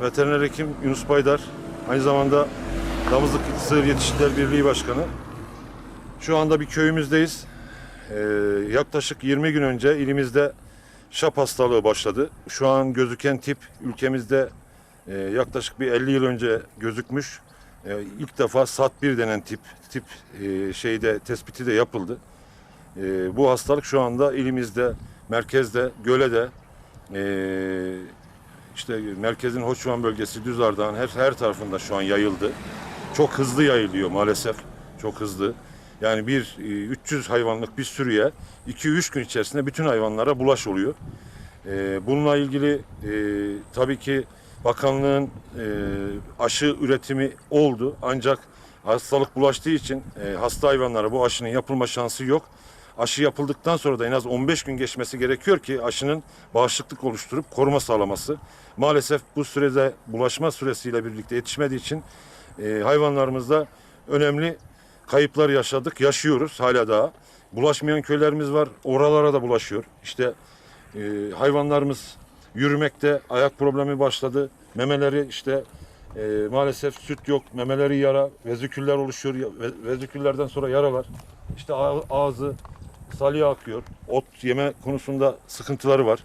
veteriner hekim Yunus Baydar. Aynı zamanda Damızlık Sığır Yetiştiriciler Birliği Başkanı. Şu anda bir köyümüzdeyiz. Ee, yaklaşık 20 gün önce ilimizde şap hastalığı başladı. Şu an gözüken tip ülkemizde e, yaklaşık bir 50 yıl önce gözükmüş. E, ilk defa SAT1 denen tip tip e, şeyde tespiti de yapıldı. E, bu hastalık şu anda ilimizde, merkezde, Göle'de, e, işte merkezin Hoçvan bölgesi, Düzardağ'ın her, her tarafında şu an yayıldı. Çok hızlı yayılıyor maalesef. Çok hızlı. Yani bir e, 300 hayvanlık bir sürüye 2-3 gün içerisinde bütün hayvanlara bulaş oluyor. E, bununla ilgili e, tabii ki bakanlığın e, aşı üretimi oldu. Ancak hastalık bulaştığı için e, hasta hayvanlara bu aşının yapılma şansı yok. Aşı yapıldıktan sonra da en az 15 gün geçmesi gerekiyor ki aşının bağışıklık oluşturup koruma sağlaması. Maalesef bu sürede bulaşma süresiyle birlikte yetişmediği için e, hayvanlarımızda önemli kayıplar yaşadık, yaşıyoruz hala daha. Bulaşmayan köylerimiz var, oralara da bulaşıyor. İşte e, hayvanlarımız yürümekte ayak problemi başladı. Memeleri işte e, maalesef süt yok, memeleri yara, veziküller oluşuyor. Veziküllerden sonra yaralar. İşte ağ- ağzı salya akıyor. Ot yeme konusunda sıkıntıları var.